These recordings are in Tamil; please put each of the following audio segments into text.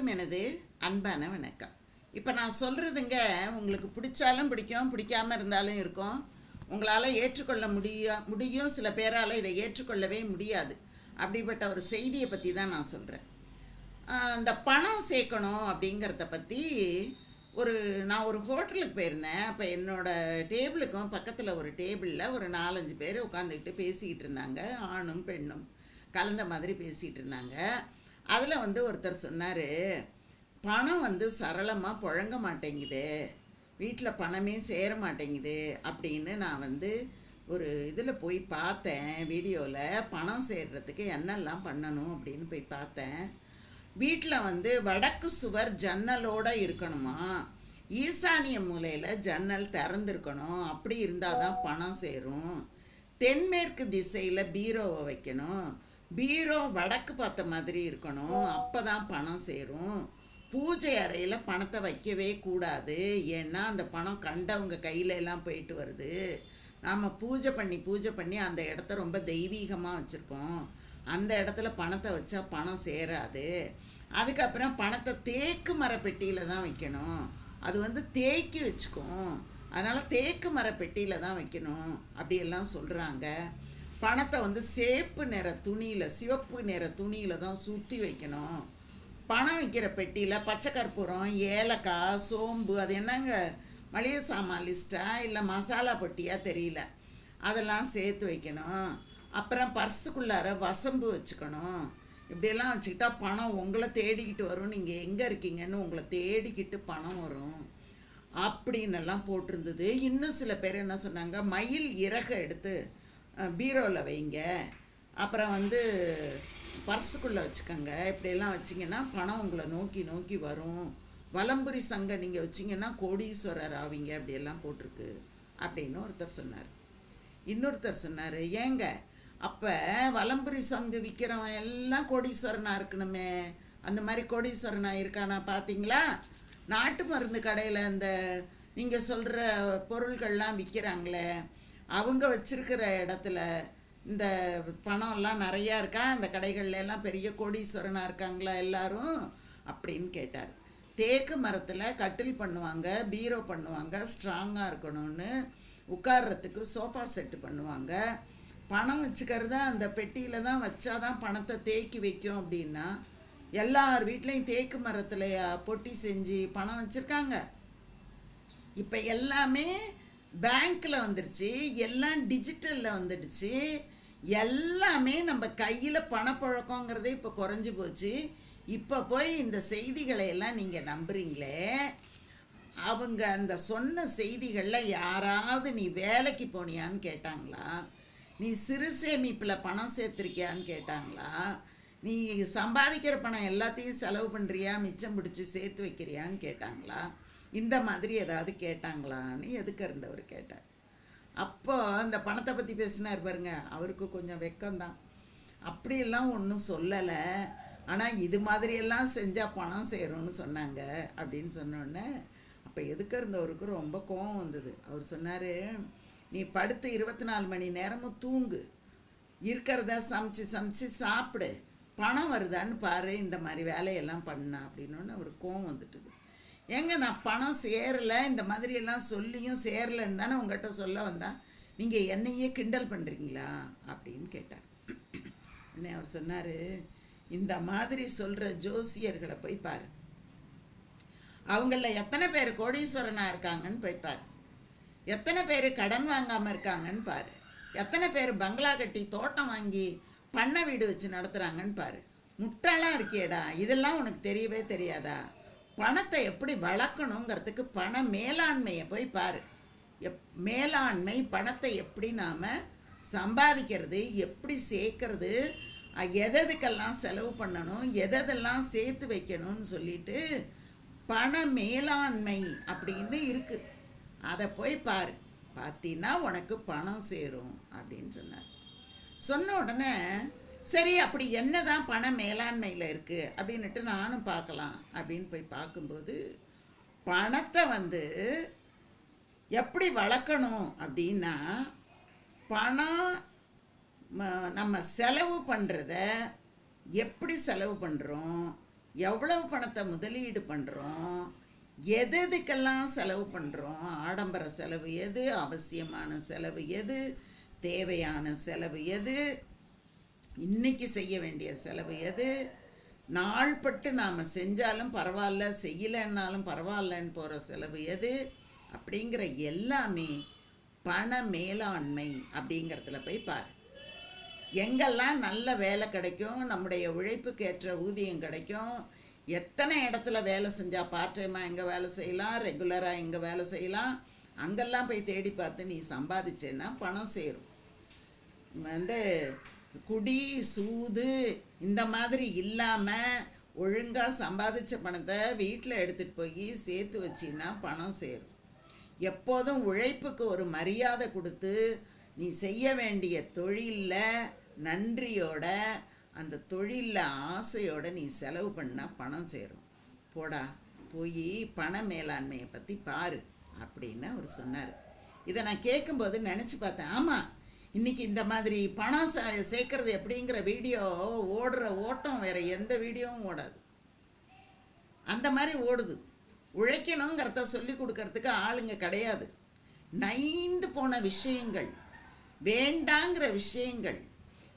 அனைவருக்கும் எனது அன்பான வணக்கம். இப்போ நான் சொல்கிறதுங்க உங்களுக்கு பிடிச்சாலும் பிடிக்கும் பிடிக்காம இருந்தாலும் இருக்கும். உங்களால் ஏற்றுக்கொள்ள முடிய முடியும். சில பேரால் இதை ஏற்றுக்கொள்ளவே முடியாது. அப்படிப்பட்ட ஒரு செய்தியை பற்றி தான் நான் சொல்கிறேன் இந்த பணம் சேர்க்கணும் அப்படிங்கிறத பற்றி ஒரு நான் ஒரு ஹோட்டலுக்கு போயிருந்தேன். அப்போ என்னோடய டேபிளுக்கும் பக்கத்தில் ஒரு டேபிளில் ஒரு நாலஞ்சு பேர் உட்காந்துக்கிட்டு பேசிக்கிட்டு இருந்தாங்க. ஆணும் பெண்ணும் கலந்த மாதிரி பேசிகிட்டு இருந்தாங்க. அதில் வந்து ஒருத்தர் சொன்னார் பணம் வந்து சரளமாக புழங்க மாட்டேங்குது வீட்டில் பணமே சேர மாட்டேங்குது அப்படின்னு நான் வந்து ஒரு இதில் போய் பார்த்தேன் வீடியோவில் பணம் சேர்றதுக்கு என்னெல்லாம் பண்ணணும் அப்படின்னு போய் பார்த்தேன். வீட்டில் வந்து வடக்கு சுவர் ஜன்னலோடு இருக்கணுமா? ஈசானிய மூலையில் ஜன்னல் திறந்துருக்கணும் அப்படி இருந்தால் தான் பணம் சேரும். தென்மேற்கு திசையில் பீரோவை வைக்கணும். பீரோ வடக்கு பார்த்த மாதிரி இருக்கணும். அப்போ தான் பணம் சேரும். பூஜை அறையில் பணத்தை வைக்கவே கூடாது. ஏன்னா அந்த பணம் கண்டவங்க கையில எல்லாம் போயிட்டு வருது. நாம் பூஜை பண்ணி பூஜை பண்ணி அந்த இடத்த ரொம்ப தெய்வீகமாக வச்சுருக்கோம். அந்த இடத்துல பணத்தை வச்சா பணம் சேராது. அதுக்கப்புறம் பணத்தை தேக்கு மரப்பெட்டியில் தான் வைக்கணும். அது வந்து தேக்கி வச்சுக்கும். அதனால் தேக்கு மரப்பெட்டியில் தான் வைக்கணும். அப்படியெல்லாம் சொல்கிறாங்க பணத்தை வந்து சேப்பு நிற துணியில் சிவப்பு நிற துணியில் தான் சுற்றி வைக்கணும். பணம் வைக்கிற பெட்டியில் பச்சை கற்பூரம் ஏலக்காய் சோம்பு அது என்னங்க? மளிகை சாமான் லிஸ்ட்டா? இல்லை மசாலா பொட்டியாக தெரியல. அதெல்லாம் சேர்த்து வைக்கணும். அப்புறம் பர்ஸுக்குள்ளார வசம்பு வச்சுக்கணும். இப்படியெல்லாம் வச்சுக்கிட்டா பணம் உங்களை தேடிக்கிட்டு வரும். நீங்கள் எங்கே இருக்கீங்கன்னு உங்களை தேடிக்கிட்டு பணம் வரும். அப்படின்னெல்லாம் போட்டிருந்தது. இன்னும் சில பேர் என்ன சொன்னாங்க? மயில் இறகை எடுத்து பீரோவில் வைங்க. அப்புறம் வந்து பர்ஸுக்குள்ளே வச்சுக்கோங்க. இப்படியெல்லாம் வச்சிங்கன்னா பணம் உங்களை நோக்கி நோக்கி வரும். வலம்புரி சங்கம் நீங்கள் வச்சிங்கன்னா கோடீஸ்வரர் ஆவீங்க. அப்படியெல்லாம் போட்டிருக்கு. அப்படின்னு ஒருத்தர் சொன்னார். இன்னொருத்தர் சொன்னார் ஏங்க அப்போ வலம்புரி சங்கு விற்கிறவன் எல்லாம் கோடீஸ்வரனாக இருக்கணுமே? அந்த மாதிரி கோடீஸ்வரனாக இருக்கானா பார்த்தீங்களா நாட்டு மருந்து கடையில் இந்த நீங்கள் சொல்கிற பொருள்கள்லாம் விற்கிறாங்களே அவங்க வச்சுருக்கிற இடத்துல இந்த பணம்லாம் நிறையா இருக்கா? அந்த கடைகள்லாம் பெரிய கோடீஸ்வரனாக இருக்காங்களா எல்லாரும்? அப்படின்னு கேட்டார். தேக்கு மரத்தில் கட்டில் பண்ணுவாங்க பீரோ பண்ணுவாங்க ஸ்ட்ராங்காக இருக்கணும்னு உட்கார்றதுக்கு சோஃபா செட்டு பண்ணுவாங்க. பணம் வச்சுக்கிறத அந்த பெட்டியில் தான் வச்சா தான் பணத்தை தேக்கி வைக்கும் அப்படின்னா எல்லார் வீட்லேயும் தேக்கு மரத்தில் பொட்டி செஞ்சு பணம் வச்சுருக்காங்க. இப்போ எல்லாமே பேங்க்கில் வந்துடுச்சு எல்லாம் டிஜிட்டலில் வந்துடுச்சு. எல்லாமே நம்ம கையில் பணப்பழக்கங்கிறதே இப்போ குறைஞ்சி போச்சு. இப்போ போய் இந்த செய்திகளை எல்லாம் நீங்கள் நம்புறீங்களே அவங்க அந்த சொன்ன செய்திகளில் யாராவது நீ வேலைக்கு போனியான்னு கேட்டாங்களா? நீ சிறு சேமிப்பில் பணம் சேர்த்துருக்கியான்னு கேட்டாங்களா? நீ சம்பாதிக்கிற பணம் எல்லாத்தையும் செலவு பண்ணுறியா மிச்சம் பிடிச்சி சேர்த்து வைக்கிறியான்னு கேட்டாங்களா? இந்த மாதிரி ஏதாவது கேட்டாங்களான்னு எதுக்கு இருந்தவர் கேட்டார். அப்போ அந்த பணத்தை பற்றி பேசினார் பாருங்க அவருக்கு கொஞ்சம் வெக்கம்தான். அப்படியெல்லாம் ஒன்றும் சொல்லலை. ஆனால் இது மாதிரியெல்லாம் செஞ்சால் பணம் சேரும்னு சொன்னாங்க அப்படின்னு சொன்னோடனே அப்போ எதுக்கு இருந்தவருக்கு ரொம்ப கோவம் வந்தது. அவர் சொன்னார் நீ படுத்து இருபத்தி நாலு மணி நேரமும் தூங்கு. இருக்கிறத சமைச்சு சமைச்சு சாப்பிடு. பணம் வருதான்னு பாரு இந்த மாதிரி வேலையெல்லாம் பண்ண அப்படின்னு அவருக்கு கோவம் வந்துட்டுது. ஏங்க நான் பணம் சேரலை இந்த மாதிரியெல்லாம் சொல்லியும் சேரலைன்னு தானே உங்கள்கிட்ட சொல்ல வந்தா நீங்கள் என்னையே கிண்டல் பண்ணுறீங்களா அப்படின்னு கேட்டார். உடனே அவர் சொன்னார் இந்த மாதிரி சொல்கிற ஜோசியர்களை போய் பாரு. அவங்களில் எத்தனை பேர் கோடீஸ்வரனாக இருக்காங்கன்னு போய் பாரு. எத்தனை பேர் கடன் வாங்காமல் இருக்காங்கன்னு பாரு. எத்தனை பேர் பங்களா கட்டி தோட்டம் வாங்கி பண்ணை வீடு வச்சு நடத்துகிறாங்கன்னு பாரு. முட்டாளாக இருக்கேடா இதெல்லாம் உனக்கு தெரியவே தெரியாதா? பணத்தை எப்படி வளர்க்கணுங்கிறதுக்கு பண மேலாண்மையை போய் பாரு. எப் மேலாண்மை பணத்தை எப்படி நாம் சம்பாதிக்கிறது எப்படி சேர்க்கறது எதெதுக்கெல்லாம் செலவு பண்ணணும் எதெல்லாம் சேர்த்து வைக்கணும்னு சொல்லிட்டு பண மேலாண்மை அப்படின்னு இருக்குது அதை போய் பாரு. பார்த்தீங்கன்னா உனக்கு பணம் சேரும் அப்படின்னு சொன்னார். சொன்ன உடனே சரி அப்படி என்ன தான் பண மேலாண்மையில் இருக்குது அப்படின்ட்டு நானும் பார்க்கலாம். அப்படின்னு போய் பார்க்கும்போது பணத்தை வந்து எப்படி வளர்க்கணும் அப்படின்னா பணம் நம்ம செலவு பண்ணுறத எப்படி செலவு பண்ணுறோம் எவ்வளவு பணத்தை முதலீடு பண்ணுறோம் எது எதுக்கெல்லாம் செலவு பண்ணுறோம் ஆடம்பர செலவு எது? அவசியமான செலவு எது? தேவையான செலவு எது? இன்னைக்கு செய்ய வேண்டிய செலவு எது? நாள்பட்டு நாம் செஞ்சாலும் பரவாயில்ல செய்யலைன்னாலும் பரவாயில்லன்னு போகிற செலவு எது? அப்படிங்கிற எல்லாமே பண மேலாண்மை அப்படிங்கிறதுல போய் பாரு. எங்கெல்லாம் நல்ல வேலை கிடைக்கும் நம்முடைய உழைப்புக்கு ஏற்ற ஊதியம் கிடைக்கும் எத்தனை இடத்துல வேலை செஞ்சால் பார்ட் டைமாக எங்கே வேலை செய்யலாம் ரெகுலராக எங்கே வேலை செய்யலாம் அங்கெல்லாம் போய் தேடி பார்த்து நீ சம்பாதிச்சேன்னா பணம் சேரும். வந்து குடி சூது இந்த மாதிரி இல்லாமல் ஒழுங்காக சம்பாதிச்ச பணத்தை வீட்டில் எடுத்துகிட்டு போய் சேர்த்து வச்சின்னா பணம் சேரும். எப்போதும் உழைப்புக்கு ஒரு மரியாதை கொடுத்து நீ செய்ய வேண்டிய தொழிலில் நன்றியோட அந்த தொழிலில் ஆசையோட நீ செலவு பண்ணால் பணம் சேரும். போடா போய் பண மேலாண்மையை பற்றி பாரு அப்படின்னு அவர் சொன்னார். இதை நான் கேட்கும்போது நினச்சி பார்த்தேன் ஆமாம் இன்றைக்கி இந்த மாதிரி பணம் சே சேர்க்கறது எப்படிங்கிற வீடியோ ஓடுற ஓட்டம் வேறு எந்த வீடியோவும் ஓடாது. அந்த மாதிரி ஓடுது. உழைக்கணுங்கிறத சொல்லி கொடுக்கறதுக்கு ஆளுங்க கிடையாது. நைந்து போன விஷயங்கள் வேண்டாங்கிற விஷயங்கள்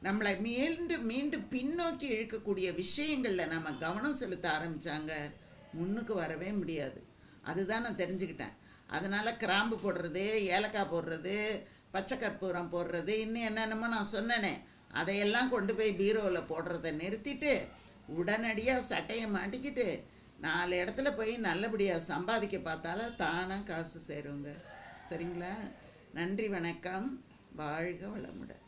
நம்மளை மீண்டும் மீண்டும் பின்னோக்கி இழுக்கக்கூடிய விஷயங்களில் நம்ம கவனம் செலுத்த ஆரம்பித்தாங்க முன்னுக்கு வரவே முடியாது. அதுதான் நான் தெரிஞ்சுக்கிட்டேன். அதனால் கிராம்பு போடுறது ஏலக்காய் போடுறது பச்சை கற்பூரம் போடுறது இன்னும் என்னென்னமோ நான் சொன்னேனே. அதையெல்லாம் கொண்டு போய் பீரோவில் போடுறத நிறுத்திட்டு உடனடியாக சட்டையை மாட்டிக்கிட்டு நாலு இடத்துல போய் நல்லபடியாக சம்பாதிக்க பார்த்தாலும் தானாக காசு சேருங்க. சரிங்களா? நன்றி வணக்கம். வாழ்க வளமுடன்.